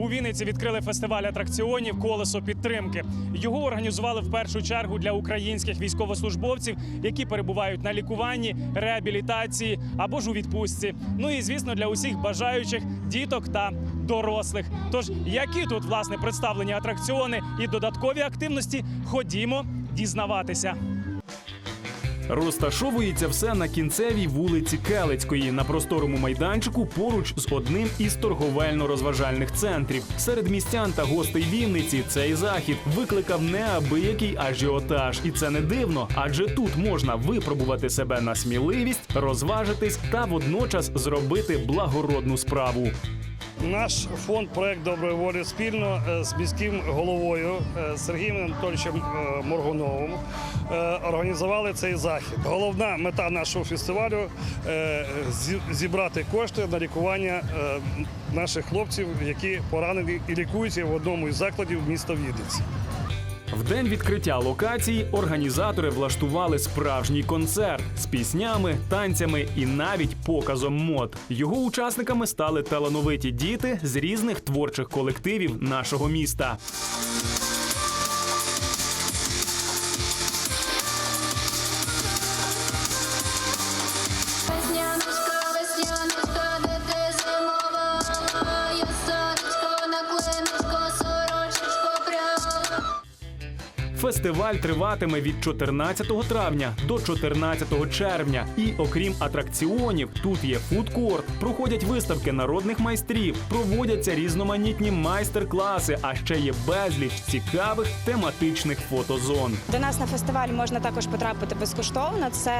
У Вінниці відкрили фестиваль атракціонів Колесо підтримки. Його організували в першу чергу для українських військовослужбовців, які перебувають на лікуванні, реабілітації або ж у відпустці. Ну і звісно, для усіх бажаючих діток та дорослих. Тож, які тут власне представлені атракціони і додаткові активності, ходімо дізнаватися. Розташовується все на кінцевій вулиці Келицької на просторому майданчику поруч з одним із торговельно-розважальних центрів. Серед містян та гостей Вінниці цей захід викликав неабиякий ажіотаж, і це не дивно, адже тут можна випробувати себе на сміливість, розважитись та водночас зробити благородну справу. Наш фонд проект доброї волі спільно е, з міським головою е, Сергієм Анатольовичем е, Моргуновим організували цей захід. Головна мета нашого фестивалю зібрати кошти на лікування наших хлопців, які поранені і лікуються в одному із закладів міста Вінниці. В день відкриття локації організатори влаштували справжній концерт з піснями, танцями і навіть показом мод. Його учасниками стали талановиті діти з різних творчих колективів нашого міста. Фестиваль триватиме від 14 травня до 14 червня. І окрім атракціонів, тут є фудкорт, проходять виставки народних майстрів, проводяться різноманітні майстер-класи, а ще є безліч цікавих тематичних фотозон. До нас на фестиваль можна також потрапити безкоштовно. Це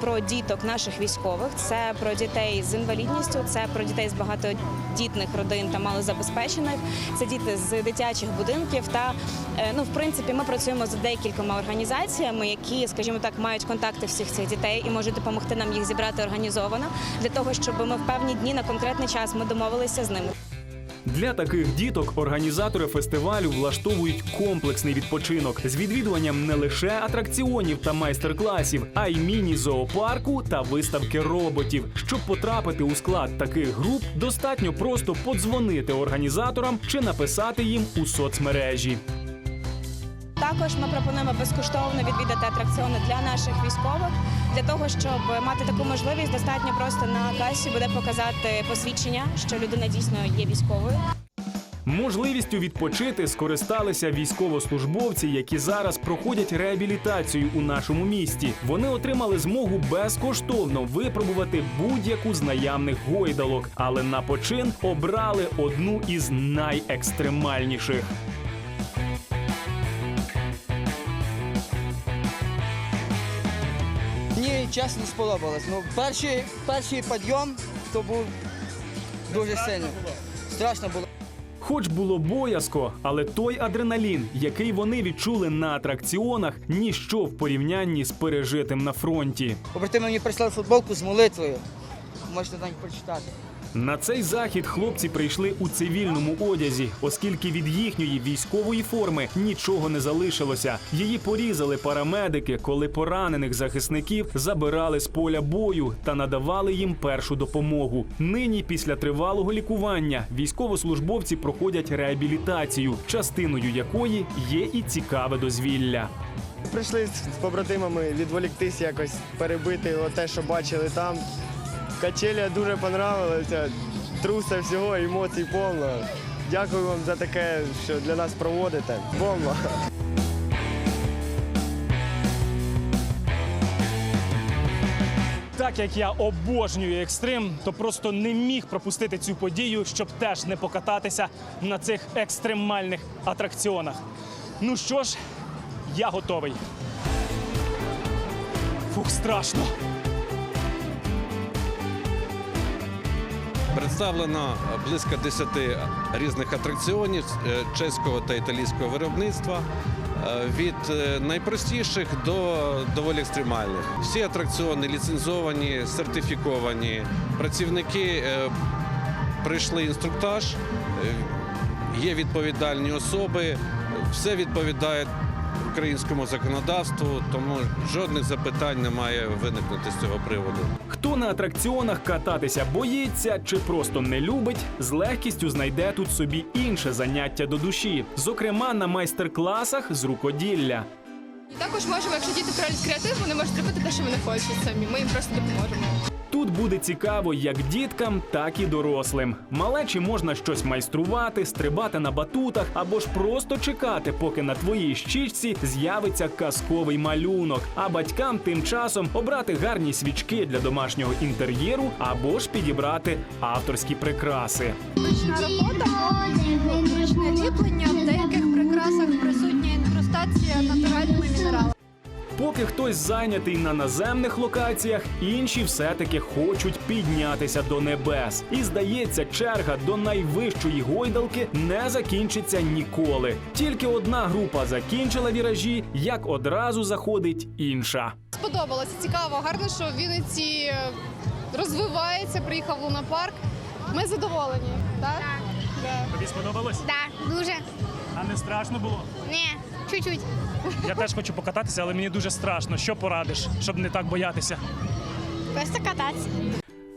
про діток наших військових, це про дітей з інвалідністю, це про дітей з багатодітних родин та малозабезпечених. Це діти з дитячих будинків. Та е, ну, в принципі, ми працюємо з декількома організаціями, які, скажімо так, мають контакти всіх цих дітей і можуть допомогти нам їх зібрати організовано для того, щоб ми в певні дні на конкретний час ми домовилися з ними. Для таких діток організатори фестивалю влаштовують комплексний відпочинок з відвідуванням не лише атракціонів та майстер-класів, а й міні-зоопарку та виставки роботів. Щоб потрапити у склад таких груп, достатньо просто подзвонити організаторам чи написати їм у соцмережі. Також ми пропонуємо безкоштовно відвідати атракціони для наших військових. Для того щоб мати таку можливість, достатньо просто на касі буде показати посвідчення, що людина дійсно є військовою. Можливістю відпочити скористалися військовослужбовці, які зараз проходять реабілітацію у нашому місті. Вони отримали змогу безкоштовно випробувати будь-яку з наявних гойдалок, але на почин обрали одну із найекстремальніших. Чесно сподобалось. Ну, перший, перший підйом то був дуже сильно. Страшно було. Хоч було боязко, але той адреналін, який вони відчули на атракціонах, ніщо в порівнянні з пережитим на фронті. Побратими мені прислали футболку з молитвою. Можете на них прочитати. На цей захід хлопці прийшли у цивільному одязі, оскільки від їхньої військової форми нічого не залишилося. Її порізали парамедики, коли поранених захисників забирали з поля бою та надавали їм першу допомогу. Нині, після тривалого лікування, військовослужбовці проходять реабілітацію, частиною якої є і цікаве дозвілля. Прийшли з побратимами відволіктись якось, перебити те, що бачили там. Качеля дуже понравилася, труса всього, емоцій повно. Дякую вам за таке, що для нас проводите. Бомба! Так як я обожнюю екстрим, то просто не міг пропустити цю подію, щоб теж не покататися на цих екстремальних атракціонах. Ну що ж, я готовий. Фух, страшно. Представлено близько 10 різних атракціонів е, чеського та італійського виробництва. е, Від е, найпростіших до доволі екстремальних. Всі атракціони ліцензовані, сертифіковані. Працівники е, пройшли інструктаж, е, є відповідальні особи, все відповідає українському законодавству, тому жодних запитань не має виникнути з цього приводу. Хто на атракціонах кататися боїться чи просто не любить, з легкістю знайде тут собі інше заняття до душі, зокрема на майстер-класах з рукоділля. Також можемо, якщо діти проявлять креатив, вони можуть робити те, що вони хочуть самі. Ми їм просто допоможемо. Тут буде цікаво як діткам, так і дорослим. Малечі можна щось майструвати, стрибати на батутах або ж просто чекати, поки на твоїй щічці з'явиться казковий малюнок. А батькам тим часом обрати гарні свічки для домашнього інтер'єру або ж підібрати авторські прикраси. Ручна робота, ручне ліплення, в деяких прикрасах присутня інкрустація натуральними мінералами. Поки хтось зайнятий на наземних локаціях, інші все-таки хочуть піднятися до небес. І здається, черга до найвищої гойдалки не закінчиться ніколи. Тільки одна група закінчила віражі, як одразу заходить інша. Сподобалося цікаво, гарно, що в Вінниці е, розвивається, приїхав лунапарк. Ми задоволені, так? Да. Тобі сподобалось? Так, дуже. А не страшно було? Ні, чуть-чуть. Я теж хочу покататися, але мені дуже страшно. Що порадиш, щоб не так боятися? Просто кататися.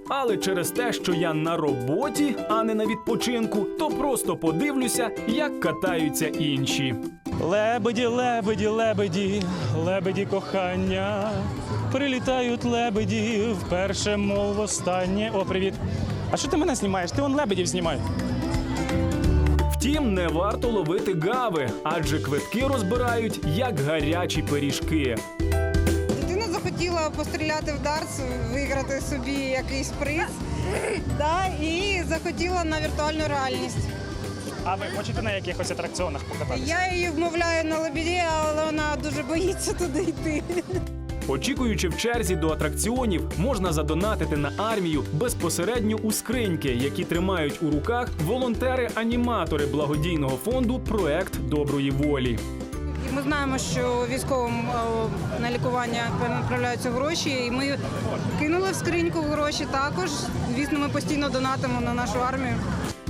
Але через те, що я на роботі, а не на відпочинку, то просто подивлюся, як катаються інші. Лебеді, лебеді, лебеді, лебеді кохання. Прилітають лебеді вперше, мов востаннє. О, привіт. А що ти мене знімаєш? Ти он лебедів знімай. Втім, не варто ловити гави, адже квитки розбирають як гарячі пиріжки. Дитина захотіла постріляти в дартс, виграти собі якийсь приз. Да, і захотіла на віртуальну реальність. А ви хочете на якихось атракціонах покататися? Я її вмовляю на лебеді, але вона дуже боїться туди йти. Очікуючи в черзі до атракціонів, можна задонатити на армію безпосередньо у скриньки, які тримають у руках волонтери-аніматори благодійного фонду Проект доброї волі. Ми знаємо, що військовим е, на лікування направляються гроші, і ми кинули в скриньку гроші також. Звісно, ми постійно донатимо на нашу армію.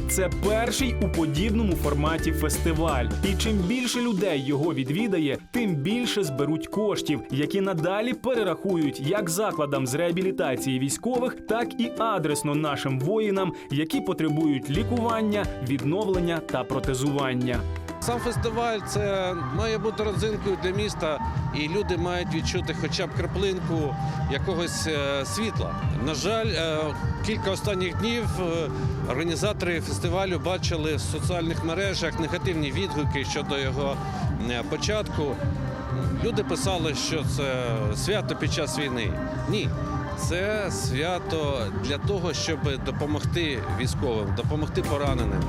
Це перший у подібному форматі фестиваль. І чим більше людей його відвідає, тим більше зберуть коштів, які надалі перерахують як закладам з реабілітації військових, так і адресно нашим воїнам, які потребують лікування, відновлення та протезування. Сам фестиваль це має бути родзинкою для міста, і люди мають відчути хоча б краплинку якогось е, світла. На жаль, е, кілька останніх днів е, організатори фестивалю бачили в соціальних мережах негативні відгуки щодо його початку. Люди писали, що це свято під час війни. Ні. Це свято для того, щоб допомогти військовим, допомогти пораненим.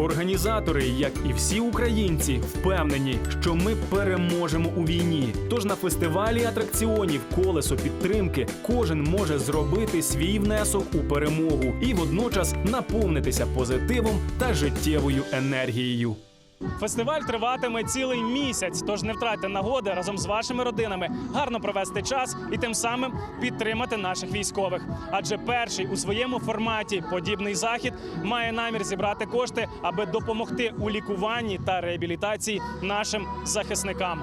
Організатори, як і всі українці, впевнені, що ми переможемо у війні. Тож на фестивалі атракціонів колесо підтримки кожен може зробити свій внесок у перемогу і водночас наповнитися позитивом та життєвою енергією. Фестиваль триватиме цілий місяць, тож не втратьте нагоди разом з вашими родинами гарно провести час і тим самим підтримати наших військових. Адже перший у своєму форматі подібний захід має намір зібрати кошти, аби допомогти у лікуванні та реабілітації нашим захисникам.